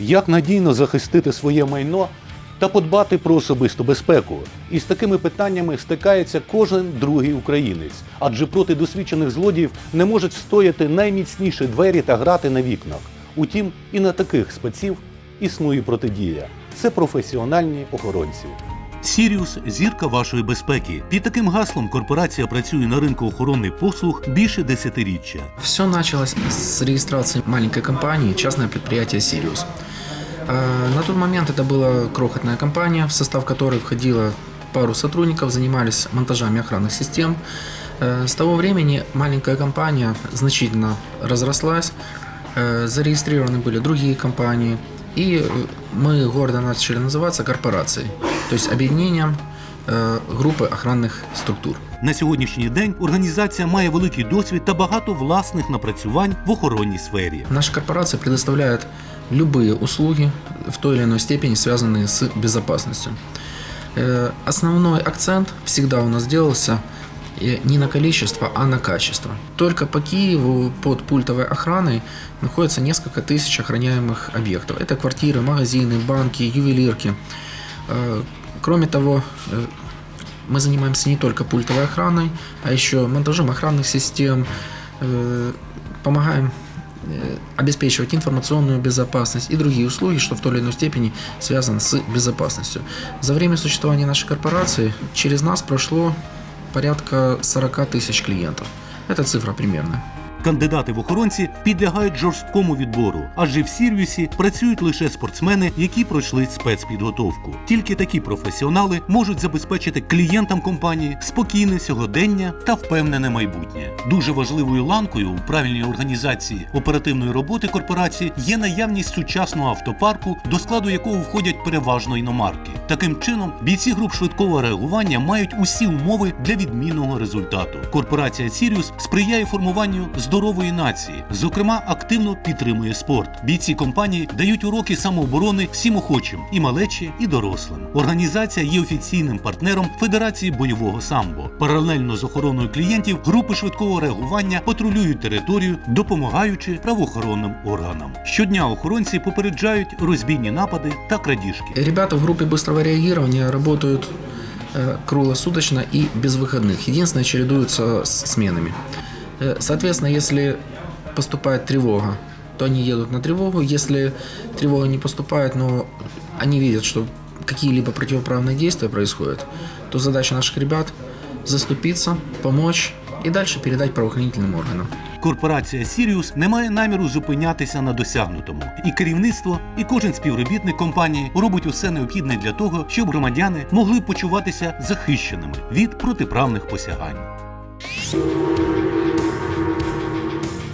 Як надійно захистити своє майно та подбати про особисту безпеку? Із такими питаннями стикається кожен другий українець, адже проти досвідчених злодіїв не можуть встояти найміцніші двері та грати на вікнах. Утім, і на таких спеців існує протидія. Це професіональні охоронці. Сіріус зірка вашої безпеки. Під таким гаслом корпорація працює на ринку охоронних послуг більше десятиріччя. Все началось с регистрации маленькой компании, частное предприятие «Сириус». Э, На тот момент это была крохотная компания, в состав которой входило пару сотрудников, занимались монтажами охранных систем. Э, С того времени маленькая компания значительно разрослась, э, зарегистрированы были другие компании, и э, мы гордо начали называться корпорацией, то есть объединением э, группы охранных структур. На сьогоднішній день організація має великий досвід та багато власних напрацювань в охоронній сфері. Наша корпорация предоставляет любые услуги в той или иной степени, связанные с безопасностью. Э, Основной акцент всегда у нас делался э, не на количество, а на качество. Только по Киеву под пультовой охраной находится несколько тысяч охраняемых объектов. Это квартиры, магазины, банки, ювелирки. Э, Кроме того, э, мы занимаемся не только пультовой охраной, а еще монтажом охранных систем, э, помогаем обеспечивать информационную безопасность и другие услуги, что в той или иной степени связано с безопасностью. За время существования нашей корпорации через нас прошло порядка 40 тысяч клиентов. Это цифра примерная. Кандидати в охоронці підлягають жорсткому відбору, адже в Сірвісі працюють лише спортсмени, які пройшли спецпідготовку. Тільки такі професіонали можуть забезпечити клієнтам компанії спокійне сьогодення та впевнене майбутнє. Дуже важливою ланкою у правильній організації оперативної роботи корпорації є наявність сучасного автопарку, до складу якого входять переважно іномарки. Таким чином, бійці груп швидкого реагування мають усі умови для відмінного результату. Корпорація Сіріус сприяє формуванню здорової нації, зокрема, активно підтримує спорт. Бійці компанії дають уроки самооборони всім охочим, і малечі, і дорослим. Організація є офіційним партнером Федерації бойового самбо. Паралельно з охороною клієнтів групи швидкого реагування патрулюють територію, допомагаючи правоохоронним органам. Щодня охоронці попереджають розбійні напади та крадіжки. Ребята в группе быстрого реагирования работают э, круглосуточно и без выходных. Единственное, чередуются с сменами. Э, Соответственно, если поступает тревога, то они едут на тревогу. Если тревога не поступает, но они видят, что какие-либо противоправные действия происходят, то задача наших ребят заступиться, помочь и дальше передать правоохранительным органам. Корпорація Сіріус не має наміру зупинятися на досягнутому, і керівництво, і кожен співробітник компанії робить усе необхідне для того, щоб громадяни могли почуватися захищеними від протиправних посягань.